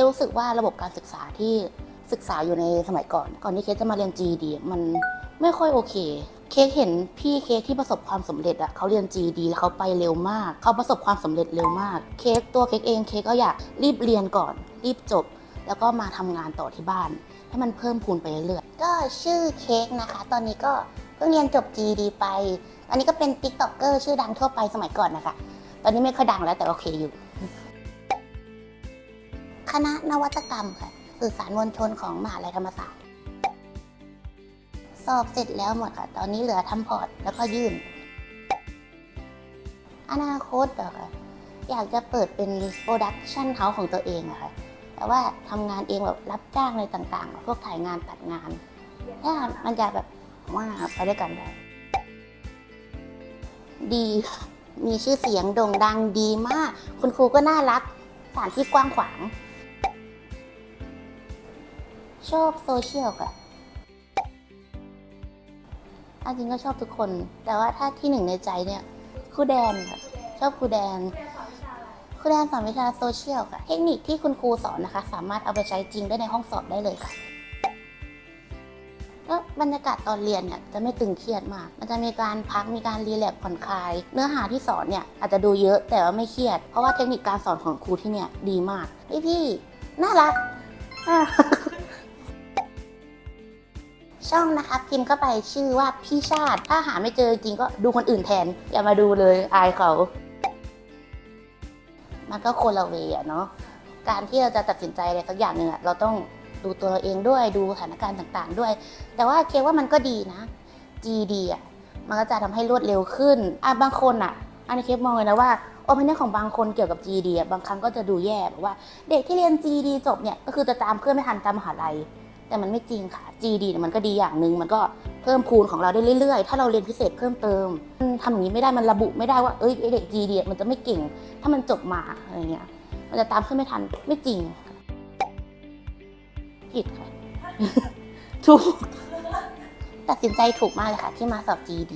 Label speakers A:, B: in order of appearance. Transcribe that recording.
A: สรู้สึกว่าระบบการศึกษาที่ศึกษาอยู่ในสมัยก่อน ก่อนที่เคสจะมาเรียน GED มันไม่ค่อยโอเค เคสเห็นพี่เคสที่ประสบความสำเร็จอะเขาเรียน GED แล้วเขาไปเร็วมาก เขาประสบความสำเร็จเร็วมาก เคสตัวเคสเองเคสก็อยากรีบเรียนก่อน รีบจบ แล้วก็มาทำงานต่อที่บ้าน ให้มันเพิ่มพูนไปเรื่อยๆก็ชื่อเค้กนะคะ ตอนนี้ก็เพิ่งเรียนจบ GED ไป อันนี้ก็เป็น TikToker ชื่อดังทั่วไปสมัยก่อนนะคะ ตอนนี้ไม่ค่อยดังแล้วแต่โอเคอยู่ คณะนวัตกรรมค่ะสื่อสารมวลชนของมหาลัยธรรมศาสตร์ สอบเสร็จแล้วหมดค่ะ ตอนนี้เหลือทำพอร์ตแล้วก็ยื่น อนาคตเหรอคะอยากจะเปิดเป็นโปรดักชันเฮาส์ของตัวเองอะค่ะแต่ว่าทำงานเองแบบรับจ้างอะไรต่างๆ พวกถ่ายงานตัดงานถ้ามันจะแบบว่าไปด้วยกันได้ดี มีชื่อเสียงโด่งดังดีมาก คุณครูก็น่ารักสถานที่กว้างขวาง ชอบโซเชียลค่ะอันจริงก็ชอบทุกคน แต่ว่าถ้าที่หนึ่งในใจเนี่ยครูแดนค่ะ ชอบครูแดนครูแดนสอนวิชาโซเชียลค่ะ เทคนิคที่คุณครูสอนนะคะ สามารถเอาไปใช้จริงได้ในห้องสอบได้เลยค่ะแล้วบรรยากาศตอนเรียนเนี่ยจะไม่ตึงเครียดมาก มันจะมีการพักมีการรีแลกซ์ผ่อนคลาย เนื้อหาที่สอนเนี่ยอาจจะดูเยอะแต่ว่าไม่เครียด เพราะว่าเทคนิคการสอนของครูที่เนี่ยดีมาก พี่พี่ๆน่ารัก ช่องนะคะพิมพ์เข้าไปชื่อว่าพี่ชาติ ถ้าหาไม่เจอจริงก็ดูคนอื่นแทน อย่ามาดูเลยอายเขา มันก็คนละเวอะเนาะการที่เราจะตัดสินใจอะไรสักอย่างหนึ่งอะเราต้องดูตัวเราเองด้วยดูสถานการณ์ต่างๆ ด้วย แต่ว่าเคว่ามันก็ดีนะ GD อะมันก็จะทำให้รวดเร็วขึ้นอะบางคนอะอันนี้เคมองเลยนะว่าโอปิเนียของบางคนเกี่ยวกับ GD อะบางครั้งก็จะดูแย่แบบว่า เด็กที่เรียน GD จบเนี่ยก็คือจะตามเพื่อนไม่ทันตามมหาลัย แต่มันไม่จริงค่ะ GD เนี่ยมันก็ดีอย่างหนึ่งมันก็เพิ่มพูนของเราได้เรื่อยๆ ถ้าเราเรียนพิเศษเพิ่มเติมมันทำอย่างนี้ไม่ได้มันระบุไม่ได้ว่าเอ้ยไอ้เด็ก GD อะมันจะไม่เก่ง ถ้ามันจบมาอะไรเงี้ย มันจะตามเพื่อนไม่ทันไม่จริงค่ะผิดค่ะถูกตัดสินใจถูกมากเลยค่ะ ที่มาสอบ GD